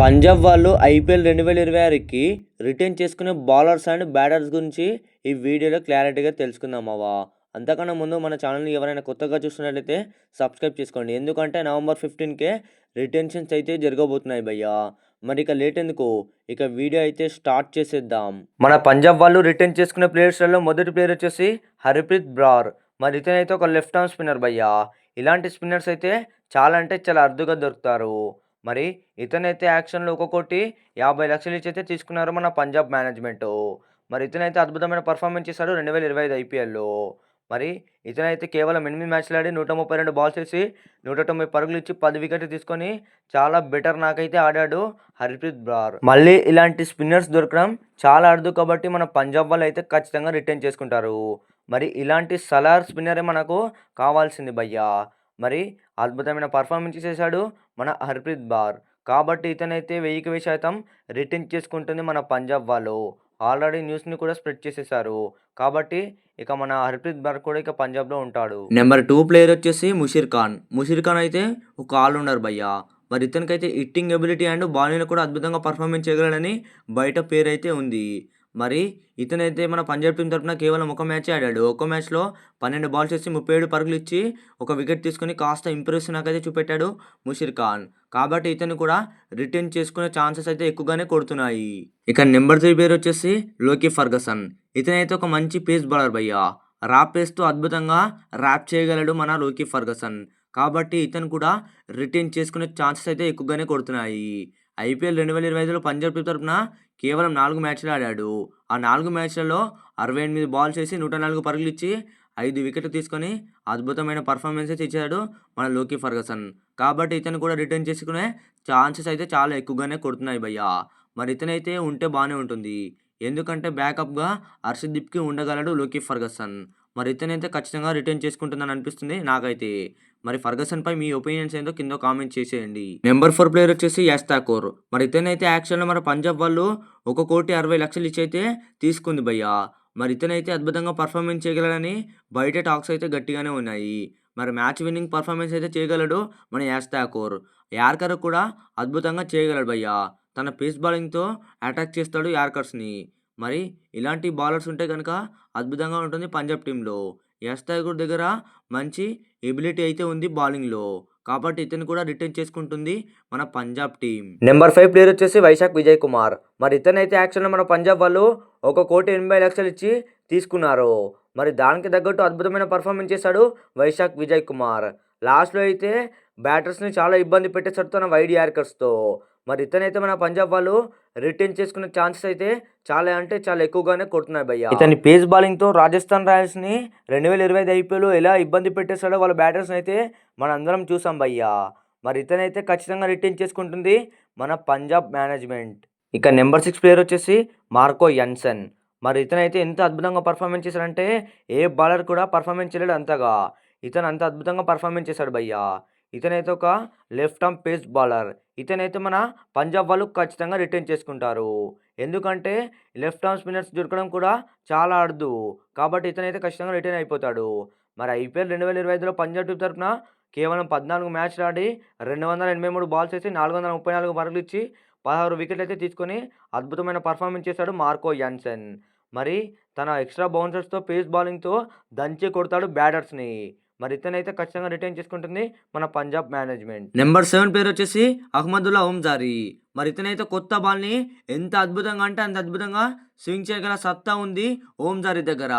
పంజాబ్ వాళ్ళు ఐపీఎల్ రెండు వేల ఇరవై ఆరుకి రిటర్న్ చేసుకునే బౌలర్స్ అండ్ బ్యాటర్స్ గురించి ఈ వీడియోలో క్లారిటీగా తెలుసుకుందాం అంతకన్నా ముందు మన ఛానల్ని ఎవరైనా కొత్తగా చూస్తున్నట్లయితే సబ్స్క్రైబ్ చేసుకోండి. ఎందుకంటే నవంబర్ ఫిఫ్టీన్కే రిటెన్షన్స్ అయితే జరగబోతున్నాయి భయ్యా. మరి ఇక లేట్ ఎందుకు? ఇక వీడియో అయితే స్టార్ట్ చేసేద్దాం. మన పంజాబ్ వాళ్ళు రిటర్న్ చేసుకునే ప్లేయర్స్లలో మొదటి ప్లేయర్ వచ్చేసి హరిప్రీత్ బ్రార్. మరి ఇతనైతే ఒక లెఫ్ట్ ఆర్మ్ స్పిన్నర్ భయ్యా. ఇలాంటి స్పిన్నర్స్ అయితే చాలా అంటే చాలా అరుదుగా దొరుకుతారు. మరి ఇతనైతే యాక్షన్లో ఒక్కొక్కటి యాభై లక్షలు ఇచ్చి అయితే తీసుకున్నారు మన పంజాబ్ మేనేజ్మెంట్. మరి ఇతనైతే అద్భుతమైన పర్ఫార్మెన్స్ చేశాడు రెండు వేల ఇరవై ఐదు ఐపీఎల్లో. మరి ఇతనైతే కేవలం ఎనిమిది మ్యాచ్లు ఆడి నూట ముప్పై రెండు బాల్స్ వేసి నూట తొంభై పరుగులు ఇచ్చి పది వికెట్లు తీసుకొని చాలా బెటర్ నాకైతే ఆడాడు హర్ప్రీత్ బ్రార్. మళ్ళీ ఇలాంటి స్పిన్నర్స్ దొరకడం చాలా అరుదు కాబట్టి మన పంజాబ్ వాళ్ళు అయితే ఖచ్చితంగా రిటర్న్ చేసుకుంటారు. మరి ఇలాంటి సలార్ స్పిన్నరే మనకు కావాల్సింది భయ్యా. మరి అద్భుతమైన పర్ఫార్మెన్స్ చేశాడు మన హర్ప్రీత్ బార్. కాబట్టి ఇతనైతే వెయ్యికి వెయ్యి శాతం రిటర్న్ చేసుకుంటుంది మన పంజాబ్ వాళ్ళు. ఆల్రెడీ న్యూస్ని కూడా స్ప్రెడ్ చేసేసారు కాబట్టి ఇక మన హర్ప్రీత్ బార్ కూడా ఇక పంజాబ్లో ఉంటాడు. నెంబర్ టూ ప్లేయర్ వచ్చేసి ముషీర్ ఖాన్. ముషీర్ ఖాన్ అయితే ఒక ఆల్రౌండర్ భయ్యా. మరి ఇతనికైతే హిట్టింగ్ ఎబిలిటీ అండ్ బౌలింగ్లో కూడా అద్భుతంగా పర్ఫార్మెన్స్ చేయగలడని బయట పేరు అయితే ఉంది. మరి ఇతనైతే మన పంజాబ్ టీం తరఫున కేవలం ఒక మ్యాచ్ ఆడాడు. ఒక మ్యాచ్లో పన్నెండు బాల్స్ వేసి ముప్పై ఏడు పరుగులు ఇచ్చి ఒక వికెట్ తీసుకొని కాస్త ఇంప్రెస్ నాకైతే చూపెట్టాడు ముషీర్ ఖాన్. కాబట్టి ఇతను కూడా రిటర్న్ చేసుకునే ఛాన్సెస్ అయితే ఎక్కువగానే కొడుతున్నాయి. ఇక నెంబర్ త్రీ పేరు వచ్చేసి లోకి ఫర్గసన్. ఇతనైతే ఒక మంచి పేస్ బౌలర్ భయ్యా. ర్యాప్ వేస్తూ అద్భుతంగా ర్యాప్ చేయగలడు మన లోకి ఫర్గసన్. కాబట్టి ఇతను కూడా రిటర్న్ చేసుకునే ఛాన్సెస్ అయితే ఎక్కువగానే కొడుతున్నాయి. ఐపీఎల్ రెండు వేల ఇరవై ఐదులో పంజాబ్ తరఫున కేవలం నాలుగు మ్యాచ్లు ఆడాడు. ఆ నాలుగు మ్యాచ్లలో అరవై ఎనిమిది బాల్స్ వేసి నూట నాలుగు పరుగులు ఇచ్చి ఐదు వికెట్లు తీసుకొని అద్భుతమైన పర్ఫార్మెన్స్ అయితే ఇచ్చాడు మన లోకీ ఫర్గసన్. కాబట్టి ఇతను కూడా రిటర్న్ చేసుకునే ఛాన్సెస్ అయితే చాలా ఎక్కువగానే కొడుతున్నాయి భయ్యా. మరి ఇతనైతే ఉంటే బాగానే ఉంటుంది. ఎందుకంటే బ్యాకప్గా హర్షదీప్కి ఉండగలడు లోకి ఫర్గసన్. మరి ఇతనైతే ఖచ్చితంగా రిటర్న్ చేసుకుంటుందని అనిపిస్తుంది నాకైతే. మరి ఫర్గసన్ పై మీ ఒపీనియన్స్ ఏందో కింద కామెంట్ చేసేయండి. నెంబర్ ఫోర్ ప్లేయర్ వచ్చేసి యాస్ ఠాకూర్. మరి ఇతనైతే యాక్షన్లో మన పంజాబ్ వాళ్ళు ఒక కోటి అరవై లక్షలు ఇచ్చి అయితే తీసుకుంది భయ్యా. మరి ఇతనైతే అద్భుతంగా పర్ఫార్మెన్స్ చేయగలడని బయట టాక్స్ అయితే గట్టిగానే ఉన్నాయి. మరి మ్యాచ్ విన్నింగ్ పర్ఫార్మెన్స్ అయితే చేయగలడు మన యాస్ ఠాకూర్. యార్కర్ కూడా అద్భుతంగా చేయగలడు భయ్యా. తన పేస్ బౌలింగ్తో అటాక్ చేస్తాడు యార్కర్స్ని. మరి ఇలాంటి బౌలర్స్ ఉంటే కనుక అద్భుతంగా ఉంటుంది పంజాబ్ టీంలో. యశ్ ఠాకూర్ దగ్గర మంచి ఎబిలిటీ అయితే ఉంది బౌలింగ్లో. కాబట్టి ఇతను కూడా రిటర్న్ చేసుకుంటుంది మన Punjab team number five player వచ్చేసి వైశాఖ్ విజయ్ కుమార్. మరి ఇతనైతే యాక్చువల్గా మన పంజాబ్ వాళ్ళు ఒక కోటి ఎనభై లక్షలు ఇచ్చి తీసుకున్నారు. మరి దానికి తగ్గట్టు అద్భుతమైన పర్ఫార్మెన్స్ చేశాడు వైశాఖ్ విజయ్ కుమార్. లాస్ట్లో అయితే బ్యాటర్స్ని చాలా ఇబ్బంది పెట్టేసరితో వైడ్ యార్కర్స్తో మరి ఇతనైతే మన పంజాబ్ వాళ్ళు రిటర్న్ చేసుకునే ఛాన్సెస్ అయితే చాలా అంటే చాలా ఎక్కువగానే కొడుతున్నాయి భయ్య. ఇతని పేస్ బౌలింగ్తో రాజస్థాన్ రాయల్స్ని రెండు వేల ఇరవై ఐదు ఐపీఎల్ ఎలా ఇబ్బంది పెట్టేశాడో వాళ్ళ బ్యాటర్స్ని అయితే మన అందరం చూసాం భయ్యా. మరి ఇతనైతే ఖచ్చితంగా రిటర్న్ చేసుకుంటుంది మన పంజాబ్ మేనేజ్మెంట్ ఇక నెంబర్ సిక్స్ ప్లేయర్ వచ్చేసి మార్కో యన్సన్. మరి ఇతనైతే ఎంత అద్భుతంగా పర్ఫార్మెన్స్ చేశాడంటే ఏ బౌలర్ కూడా పర్ఫార్మెన్స్ చేయలేడు అంతగా. ఇతను అంత అద్భుతంగా పర్ఫార్మెన్స్ చేశాడు భయ్యా. ఇతనైతే ఒక లెఫ్ట్ ఆర్మ్ పేస్ బౌలర్. ఇతనైతే మన పంజాబ్ వాళ్ళు ఖచ్చితంగా రిటర్న్ చేసుకుంటారు. ఎందుకంటే లెఫ్ట్ ఆర్మ్ స్పిన్నర్స్ దొరకడం కూడా చాలా ఆడదు కాబట్టి ఇతనైతే ఖచ్చితంగా రిటర్న్ అయిపోతాడు. మరి ఐపీఎల్ రెండు వేల ఇరవై ఐదులో పంజాబ్ టీం తరఫున కేవలం పద్నాలుగు మ్యాచ్లు ఆడి రెండు వందల ఎనభై మూడు బాల్స్ వేసి నాలుగు వందల ముప్పై నాలుగు పరుగులు ఇచ్చి పదహారు వికెట్లు అయితే తీసుకొని అద్భుతమైన పర్ఫార్మెన్స్ చేశాడు మార్కో యాన్సన్. మరి తన ఎక్స్ట్రా బౌన్సర్స్తో పేస్ బౌలింగ్తో దంచి కొడతాడు బ్యాటర్స్ని. మరి ఇతనైతే ఖచ్చితంగా రిటర్న్ చేసుకుంటుంది మన పంజాబ్ మేనేజ్మెంట్ నెంబర్ సెవెన్ పేరు వచ్చేసి అహ్మదుల్లా ఓంజారీ మరి ఇతనైతే కొత్త బాల్ని ఎంత అద్భుతంగా అంటే అంత అద్భుతంగా స్వింగ్ చేయగల సత్తా ఉంది ఓంజారీ దగ్గర.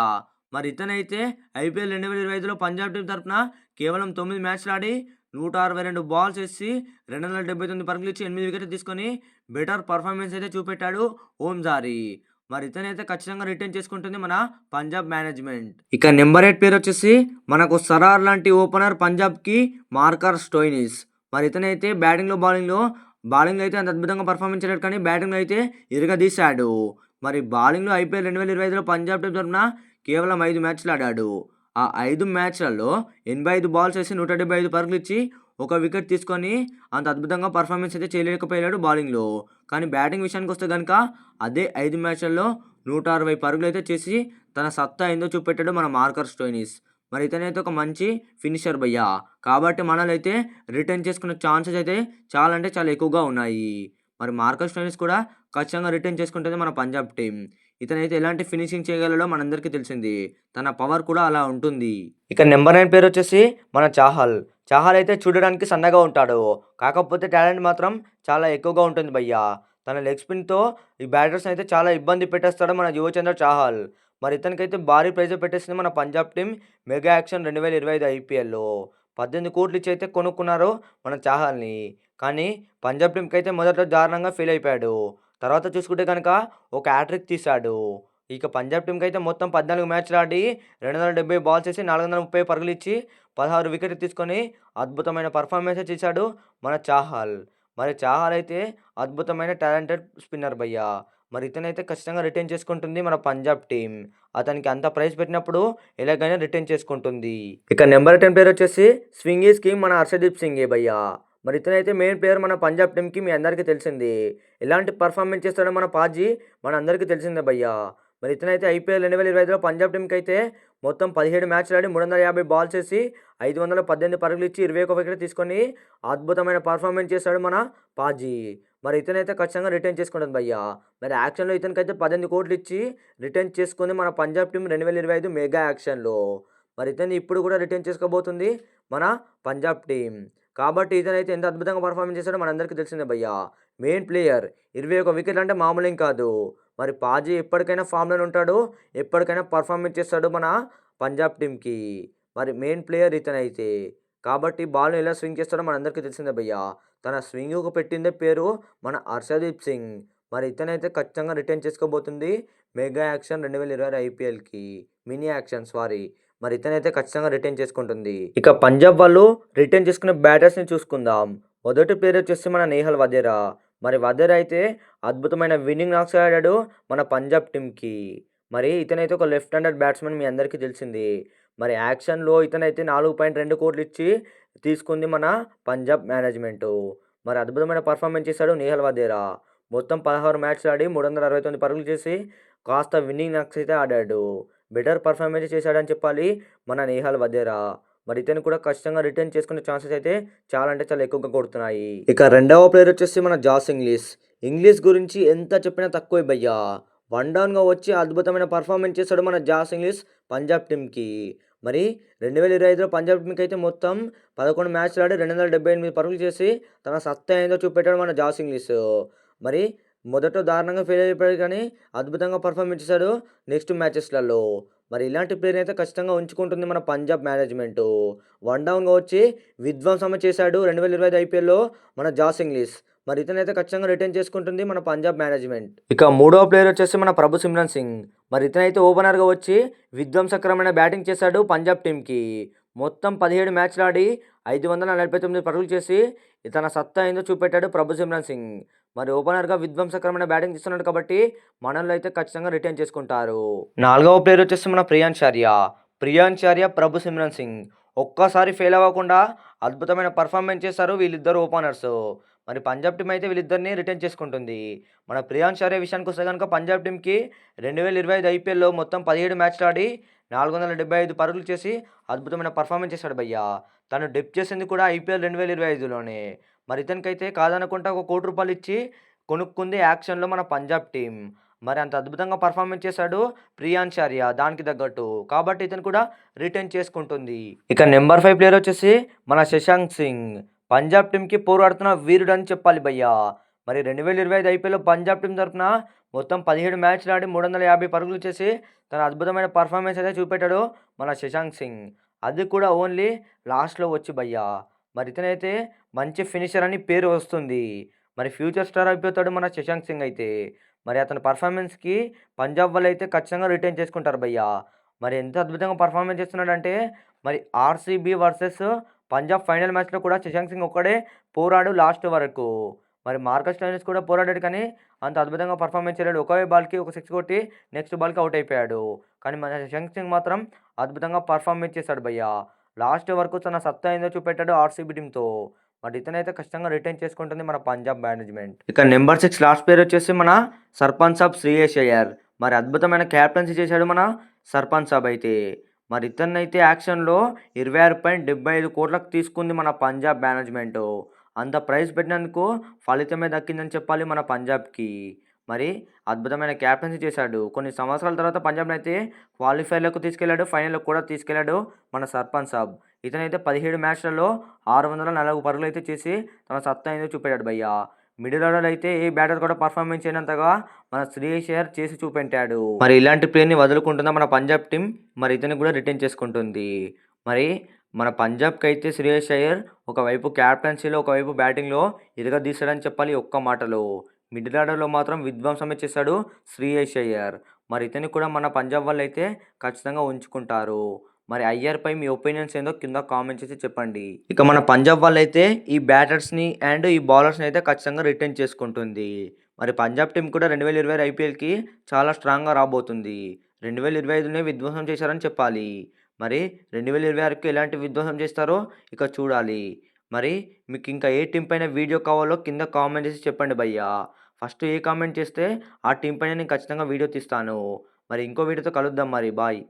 మరి ఇతనైతే ఐపీఎల్ రెండు వేల ఇరవై ఐదులో పంజాబ్ టీం తరఫున కేవలం తొమ్మిది మ్యాచ్లు ఆడి నూట అరవై రెండు బాల్స్ వేసి రెండు వందల డెబ్బై తొమ్మిది పరుగులు ఇచ్చి ఎనిమిది వికెట్లు తీసుకొని బెటర్ పర్ఫార్మెన్స్ అయితే చూపెట్టాడు ఓంజారీ మరి ఇతనైతే ఖచ్చితంగా రిటర్న్ చేసుకుంటుంది మన పంజాబ్ మేనేజ్మెంట్ ఇక నెంబర్ ఎయిట్ పేరు వచ్చేసి మనకు సరార్ లాంటి ఓపెనర్ పంజాబ్కి మార్కర్ స్టోయినిస్. మరి ఇతనైతే బ్యాటింగ్లో బౌలింగ్లో బౌలింగ్లో అయితే అంత అద్భుతంగా పర్ఫార్మెన్స్ చేయలేదు కానీ బ్యాటింగ్లో అయితే ఇరగదీశాడు. మరి బౌలింగ్లో ఐపీఎల్ రెండు వేల ఇరవై ఐదులో పంజాబ్ టీం తరఫున కేవలం ఐదు మ్యాచ్లు ఆడాడు. ఆ ఐదు మ్యాచ్లలో ఎనభై ఐదు బాల్స్ వేసి నూట డెబ్బై ఐదు పరుగులు ఇచ్చి ఒక వికెట్ తీసుకొని అంత అద్భుతంగా పర్ఫార్మెన్స్ అయితే చేయలేకపోయాడు బౌలింగ్లో. కానీ బ్యాటింగ్ విషయానికి వస్తే కనుక అదే ఐదు మ్యాచ్ల్లో నూట అరవై పరుగులు అయితే చేసి తన సత్తా ఏందో చూపెట్టాడు మన మార్కర్ స్టోయినిస్. మరి ఇతనైతే ఒక మంచి ఫినిషర్ భయ్యా. కాబట్టి మనల్ని అయితే రిటర్న్ చేసుకునే ఛాన్సెస్ అయితే చాలా అంటే చాలా ఎక్కువగా ఉన్నాయి. మరి మార్కస్ స్టోయినిస్ కూడా ఖచ్చితంగా రిటర్న్ చేసుకుంటుంది మన పంజాబ్ టీం ఇతనైతే ఎలాంటి ఫినిషింగ్ చేయగలడో మనందరికీ తెలిసింది. తన పవర్ కూడా అలా ఉంటుంది. ఇక నెంబర్ నైన్ పేరు వచ్చేసి మన చాహల్. చాహల్ అయితే చూడడానికి సన్నగా ఉంటాడు. కాకపోతే టాలెంట్ మాత్రం చాలా ఎక్కువగా ఉంటుంది భయ్యా. తన లెగ్ స్పిన్తో ఈ బ్యాటర్స్ అయితే చాలా ఇబ్బంది పెట్టేస్తాడు మన యువచంద్ర చాహల్. మరి ఇతనికైతే భారీ ప్రైజ్ పెట్టేసింది మన పంజాబ్ టీం మెగా యాక్షన్ రెండు వేల ఇరవై ఐదు ఐపీఎల్లో. పద్దెనిమిది కోట్లు ఇచ్చి అయితే కొనుక్కున్నారు మన చాహల్ని. కానీ పంజాబ్ టీంకి అయితే మొదట్లో దారుణంగా ఫీల్ అయిపోయాడు. తర్వాత చూసుకుంటే కనుక ఒక హ్యాట్రిక్ తీశాడు. ఇక పంజాబ్ టీంకి అయితే మొత్తం పద్నాలుగు మ్యాచ్లు ఆడి రెండు వందల డెబ్బై బాల్స్ వేసి నాలుగు వందల ముప్పై పరుగులు ఇచ్చి పదహారు వికెట్లు తీసుకొని అద్భుతమైన పర్ఫార్మెన్స్ చేశాడు మన చాహల్. మరి చాహల్ అయితే అద్భుతమైన టాలెంటెడ్ స్పిన్నర్ భయ్యా. మరి ఇతనైతే ఖచ్చితంగా రిటర్న్ చేసుకుంటుంది మన పంజాబ్ టీం అతనికి అంత ప్రైజ్ పెట్టినప్పుడు ఎలాగైనా రిటర్న్ చేసుకుంటుంది. ఇక నెంబర్ టెన్ ప్లేయర్ వచ్చేసి స్వింగీస్కి మన హర్షదీప్ సింగే భయ్యా. మరి ఇతనైతే మెయిన్ ప్లేయర్ మన పంజాబ్ టీంకి మీ అందరికీ తెలిసింది. ఎలాంటి పర్ఫార్మెన్స్ చేస్తాడో మన పాజీ మన అందరికీ తెలిసిందే భయ్యా. మరి ఇతనైతే ఐపీఎల్ రెండు వేల ఇరవై ఐదులో పంజాబ్ టీంకి అయితే మొత్తం పదిహేడు మ్యాచ్లు ఆడి మూడు వందల యాభై బాల్స్ వేసి ఐదు వందల పద్దెనిమిది పరుగులు ఇచ్చి ఇరవై ఒక వికెట్ తీసుకొని అద్భుతమైన పర్ఫార్మెన్స్ చేశాడు మన పాజీ. మరి ఇతనైతే ఖచ్చితంగా రిటర్న్ చేసుకుంటుంది భయ్యా. మరి యాక్షన్లో ఇతనికైతే పద్దెనిమిది కోట్లు ఇచ్చి రిటర్న్ చేసుకుంది మన పంజాబ్ టీం రెండు వేల ఇరవై ఐదు మెగా యాక్షన్లో మరి ఇతన్ని ఇప్పుడు కూడా రిటర్న్ చేసుకోబోతుంది మన పంజాబ్ టీం కాబట్టి ఇతనైతే ఎంత అద్భుతంగా పర్ఫార్మెన్స్ చేశాడో మనందరికీ తెలిసిందే భయ్యా. మెయిన్ ప్లేయర్ ఇరవై ఒక వికెట్ అంటే మామూలు కాదు. మరి పాజీ ఎప్పటికైనా ఫామ్లోనే ఉంటాడు. ఎప్పటికైనా పర్ఫార్మెన్స్ చేస్తాడు మన పంజాబ్ టీంకి మరి మెయిన్ ప్లేయర్ ఇతనైతే. కాబట్టి బాల్ని ఎలా స్వింగ్ చేస్తాడో మనందరికీ తెలిసిందే భయ్యా. తన స్వింగ్కు పెట్టిందే పేరు మన హర్షదీప్ సింగ్. మరి ఇతనైతే ఖచ్చితంగా రిటర్న్ చేసుకోబోతుంది. మెగా యాక్షన్ రెండు వేల ఇరవై ఐపీఎల్కి మినీ యాక్షన్ సారీ మరి ఇతనైతే ఖచ్చితంగా రిటర్న్ చేసుకుంటుంది. ఇక పంజాబ్ వాళ్ళు రిటర్న్ చేసుకునే బ్యాటర్స్ని చూసుకుందాం. మొదటి పేరు వచ్చేసి మన నేహల్ వదేరా. మరి వదేరా అయితే అద్భుతమైన విన్నింగ్ నాక్స్ ఆడాడు మన పంజాబ్ టీంకి మరి ఇతనైతే ఒక లెఫ్ట్ హ్యాండెడ్ బ్యాట్స్మెన్ మీ అందరికీ తెలిసింది. మరి యాక్షన్లో ఇతనైతే నాలుగు పాయింట్ రెండు కోట్లు ఇచ్చి తీసుకుంది మన పంజాబ్ మేనేజ్మెంట్ మరి అద్భుతమైన పర్ఫార్మెన్స్ చేశాడు నేహల్ వదేరా. మొత్తం పదహారు మ్యాచ్లు ఆడి మూడు వందల అరవై తొమ్మిది పరుగులు చేసి కాస్త విన్నింగ్ నాక్స్ అయితే ఆడాడు. బెటర్ పర్ఫార్మెన్స్ చేశాడని చెప్పాలి. మన నేహాల్ వదేరా మరి ఇతను కూడా ఖచ్చితంగా రిటర్న్ చేసుకునే ఛాన్సెస్ అయితే చాలా అంటే చాలా ఎక్కువగా కొడుతున్నాయి. ఇక రెండవ ప్లేయర్ వచ్చేసి మన జాస్ ఇంగ్లీష్ ఇంగ్లీష్ గురించి ఎంత చెప్పినా తక్కువే భయ్యా. వన్ డౌన్గా వచ్చి అద్భుతమైన పర్ఫార్మెన్స్ చేశాడు మన జాస్ ఇంగ్లీష్ పంజాబ్ టీంకి మరి రెండు వేల ఇరవై ఐదులో పంజాబ్ టీంకి అయితే మొత్తం పదకొండు మ్యాచ్లు ఆడి రెండు వందల డెబ్బై ఎనిమిది పరుగులు చేసి తన సత్తా ఏందో చూపెట్టాడు మన జాస్ ఇంగ్లీష్ మరి మొదట దారుణంగా ఫెయిల్ అయిపోయాడు కానీ అద్భుతంగా పర్ఫార్మెన్స్ చేశాడు నెక్స్ట్ మ్యాచెస్లలో. మరి ఇలాంటి ప్లేయర్ అయితే ఖచ్చితంగా ఉంచుకుంటుంది మన పంజాబ్ మేనేజ్మెంట్. వన్ డౌన్గా వచ్చి విధ్వంసం చేశాడు రెండు వేల ఇరవై ఐదు ఐపీఎల్లో మన జాస్ ఇంగ్లీష్. మరి ఇతనైతే ఖచ్చితంగా రిటర్న్ చేసుకుంటుంది మన పంజాబ్ మేనేజ్మెంట్. ఇక మూడవ ప్లేయర్ వచ్చేసి మన ప్రభు సిమ్రన్ సింగ్. మరి ఇతనైతే ఓపెనర్గా వచ్చి విధ్వంసకరమైన బ్యాటింగ్ చేశాడు పంజాబ్ టీంకి మొత్తం పదిహేడు మ్యాచ్లు ఆడి ఐదు వందల నలభై తొమ్మిది పరుగులు చేసి తన సత్తా ఏందో చూపెట్టాడు ప్రభు సిమ్రన్ సింగ్. మరి ఓపెనర్గా విధ్వంసకరమైన బ్యాటింగ్ చేస్తున్నాడు కాబట్టి మనల్ని అయితే ఖచ్చితంగా రిటర్న్ చేసుకుంటారు. నాలుగవ ప్లేయర్ వచ్చేసి మన ప్రియాంచార్య చార్య చార్య ప్రభు సిమ్రన్ సింగ్. ఒక్కసారి ఫెయిల్ అవ్వకుండా అద్భుతమైన పర్ఫార్మెన్స్ చేశారు వీళ్ళిద్దరు ఓపెనర్స్ మరి పంజాబ్ టీం అయితే వీళ్ళిద్దరిని రిటర్న్ చేసుకుంటుంది. మన ప్రియాన్ చార్య విషయానికి వస్తే కనుక పంజాబ్ టీంకి రెండు వేల ఇరవై ఐదు ఐపీఎల్లో మొత్తం పదిహేడు మ్యాచ్లు ఆడి నాలుగు వందల డెబ్బై ఐదు పరుగులు చేసి అద్భుతమైన పర్ఫార్మెన్స్ చేశాడు భయ్య. తను డెప్ చేసింది కూడా ఐపీఎల్ రెండు వేల ఇరవై ఐదులోనే. మరి ఇతనికైతే కాదనుకుంటా ఒక కోటి రూపాయలు ఇచ్చి కొనుక్కుంది యాక్షన్లో మన పంజాబ్ టీం మరి అంత అద్భుతంగా పర్ఫార్మెన్స్ చేశాడు ప్రియాన్ దానికి తగ్గట్టు. కాబట్టి ఇతను కూడా రిటర్న్ చేసుకుంటుంది. ఇక నెంబర్ ఫైవ్ ప్లేయర్ వచ్చేసి మన శశాంక్ సింగ్. పంజాబ్ టీంకి పోరాడుతున్న వీరుడు అని చెప్పాలి భయ్యా. మరి రెండు వేల ఇరవై ఐదు ఐపీఎల్లో పంజాబ్ టీం తరఫున మొత్తం పదిహేడు మ్యాచ్లు ఆడి మూడు వందల యాభై పరుగులు చేసి తన అద్భుతమైన పర్ఫార్మెన్స్ అయితే చూపెట్టాడు మన శశాంక్ సింగ్. అది కూడా ఓన్లీ లాస్ట్లో వచ్చి భయ్యా. మరి ఇతనైతే మంచి ఫినిషర్ అని పేరు వస్తుంది. మరి ఫ్యూచర్ స్టార్ అయిపోతాడు మన శశాంక్ సింగ్ అయితే. మరి అతని పర్ఫార్మెన్స్కి పంజాబ్ వాళ్ళు అయితే ఖచ్చితంగా రిటర్న్ చేసుకుంటారు భయ్యా. మరి ఎంత అద్భుతంగా పర్ఫార్మెన్స్ చేస్తున్నాడంటే మరి ఆర్సీబీ వర్సెస్ పంజాబ్ ఫైనల్ మ్యాచ్లో కూడా శశాంక్ సింగ్ ఒక్కడే పోరాడు లాస్ట్ వరకు. మరి మార్కస్ టైనస్ కూడా పోరాడాడు కానీ అంత అద్భుతంగా పర్ఫార్మెన్స్ చేయలేడు. ఒకే బాల్కి ఒక సిక్స్ కొట్టి నెక్స్ట్ బాల్కి అవుట్ అయిపోయాడు. కానీ మన శశాంక్ సింగ్ మాత్రం అద్భుతంగా పర్ఫార్మెన్స్ చేశాడు భయ్యా. లాస్ట్ వరకు తన సత్తా ఏందో చూపెట్టాడు ఆర్సీబీ టీంతో మరి ఇతనైతే ఖచ్చితంగా రిటర్న్ చేసుకుంటుంది మన పంజాబ్ మేనేజ్మెంట్. ఇక నెంబర్ సిక్స్ లాస్ట్ పేరు వచ్చేసి మన సర్పంచ్ సాబ్ శ్రీయేష్ అయ్యార్. మరి అద్భుతమైన క్యాప్టెన్సీ చేశాడు మన సర్పంచ్ సాబ్ అయితే. మరి ఇతన్నైతే యాక్షన్లో ఇరవై ఆరు పాయింట్ డెబ్బై ఐదు కోట్లకు తీసుకుంది మన పంజాబ్ మేనేజ్మెంట్. అంత ప్రైజ్ పెట్టినందుకు ఫలితమే దక్కిందని చెప్పాలి మన పంజాబ్‌కి. మరి అద్భుతమైన క్యాప్టెన్సీ చేశాడు. కొన్ని సంవత్సరాల తర్వాత పంజాబ్ని అయితే క్వాలిఫైర్లకు తీసుకెళ్ళాడు. ఫైనల్‌లోకి కూడా తీసుకెళ్ళాడు మన సర్పంచ్ సాబ్. ఇతనైతే 17 మ్యాచ్‌లలో ఆరు వందల నలగు పరుగులు అయితే చేసి తన సత్తా ఏందో చూపెట్టాడు భయ్యా. మిడిల్ ఆర్డర్ అయితే ఏ బ్యాటర్ కూడా పర్ఫార్మెన్స్ చేయనంతగా మన శ్రేయస్ అయ్యర్ చేసి చూపెట్టాడు. మరి ఇలాంటి ప్లేయర్‌ని వదులుకుంటుందా మన పంజాబ్ టీం మరి ఇతన్ని కూడా రిటర్న్ చేసుకుంటుంది. మరి మన పంజాబ్‌కైతే శ్రేయస్ అయ్యర్ ఒకవైపు క్యాప్టెన్సీలో, ఒకవైపు బ్యాటింగ్‌లో ఇరగదీశాడని చెప్పాలి ఒక్క మాటలో. మిడిల్ ఆర్డర్‌లో మాత్రం విధ్వంసమే చేశాడు శ్రేయస్ అయ్యర్. మరి ఇతని కూడా మన పంజాబ్ వాళ్ళు అయితే ఖచ్చితంగా ఉంచుకుంటారు. మరి అయ్యర్‌పై మీ ఒపీనియన్స్ ఏందో కింద కామెంట్ చేసి చెప్పండి. ఇక మన పంజాబ్ వాళ్ళు అయితే ఈ బ్యాటర్స్‌ని అండ్ ఈ బౌలర్స్‌ని అయితే ఖచ్చితంగా రిటర్న్ చేసుకుంటుంది. మరి పంజాబ్ టీం కూడా 2026 ఐపీఎల్‌కి చాలా స్ట్రాంగ్‌గా రాబోతుంది. 2025లోనే విధ్వంసం చేశారని చెప్పాలి. మరి 2026కి ఎలాంటి విధ్వంసం చేస్తారో ఇక చూడాలి. మరి మీకు ఇంకా ఏ టీం పైన వీడియో కావాలో కింద కామెంట్ చేసి చెప్పండి భయ్యా. ఫస్ట్ ఏ కామెంట్ చేస్తే ఆ టీమ్ పైన నేను ఖచ్చితంగా వీడియో తీస్తాను. మరి ఇంకో వీడియోతో కలుద్దాం మరి. బాయ్.